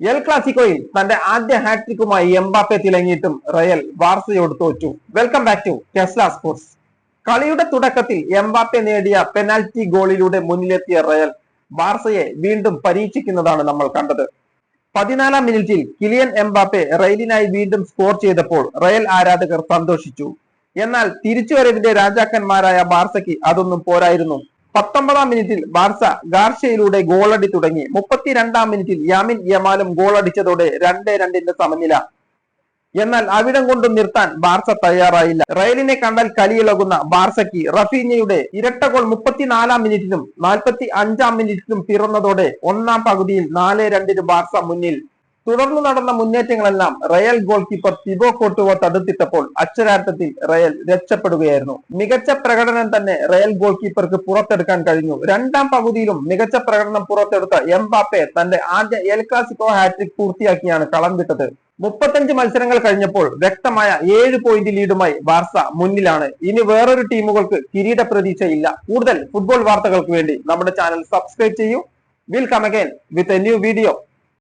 L ക്ലാസിക്കോയിൽ തന്റെ ആദ്യ ഹാട്രിക്കുമായി Mbappe തിളങ്ങിയിട്ടും Real വാർസയോട് തോറ്റു. Welcome back to Tesla sports കളിയുടെ തുടക്കത്തിൽ എംബാപ്പെ നേടിയ പെനാൽറ്റി ഗോളിലൂടെ മുന്നിലെത്തിയ റയൽ ബാർസയെ വീണ്ടും പരീക്ഷിക്കുന്നതാണ് നമ്മൾ കണ്ടത്. പതിനാലാം മിനിറ്റിൽ കിലിയൻ എംബാപ്പെ റയലിനായി വീണ്ടും സ്കോർ ചെയ്തപ്പോൾ റയൽ ആരാധകർ സന്തോഷിച്ചു. എന്നാൽ തിരിച്ചുവരവിന്റെ രാജാക്കന്മാരായ ബാർസയ്ക്ക് അതൊന്നും പോരായിരുന്നു. പത്തൊമ്പതാം മിനിറ്റിൽ ബാർസ ഗാർഷയിലൂടെ ഗോളടി തുടങ്ങി. മുപ്പത്തിരണ്ടാം മിനിറ്റിൽ യാമിൻ യമാലും ഗോളടിച്ചതോടെ രണ്ട് രണ്ടിന്റെ സമനില. എന്നാൽ അവിടം കൊണ്ടും നിർത്താൻ ബാർസ തയ്യാറായില്ല. റയലിനെ കണ്ടാൽ കലിയിളകുന്ന ബാർസയ്ക്ക് റഫീനയുടെ ഇരട്ട ഗോൾ മുപ്പത്തിനാലാം മിനിറ്റിലും നാൽപ്പത്തി അഞ്ചാം മിനിറ്റിലും പിറന്നതോടെ ഒന്നാം പകുതിയിൽ നാല് രണ്ടിന് ബാർസ മുന്നിൽ തുടർന്ന് നടന്ന മുന്നേറ്റങ്ങളെല്ലാം Real goalkeeper Thibaut Courtois തടുത്തിട്ടപ്പോൾ അക്ഷരാർത്ഥത്തിൽ റയൽ രക്ഷപ്പെടുകയായിരുന്നു. മികച്ച പ്രകടനം തന്നെ റയൽ ഗോൾ കീപ്പർക്ക് പുറത്തെടുക്കാൻ കഴിഞ്ഞു. രണ്ടാം പകുതിയിലും മികച്ച പ്രകടനം പുറത്തെടുത്ത എംബാപ്പെ തന്റെ ആദ്യ എൽ ക്ലാസിക്കോ ഹാട്രിക് പൂർത്തിയാക്കിയാണ് കളം വിട്ടത്. മുപ്പത്തഞ്ച് മത്സരങ്ങൾ കഴിഞ്ഞപ്പോൾ വ്യക്തമായ ഏഴ് പോയിന്റ് ലീഡുമായി ബാർസ മുന്നിലാണ്. ഇനി വേറൊരു ടീമുകൾക്ക് കിരീട പ്രതീക്ഷയില്ല. കൂടുതൽ ഫുട്ബോൾ വാർത്തകൾക്ക് വേണ്ടി നമ്മുടെ ചാനൽ സബ്സ്ക്രൈബ് ചെയ്യൂ. Will come again with a new video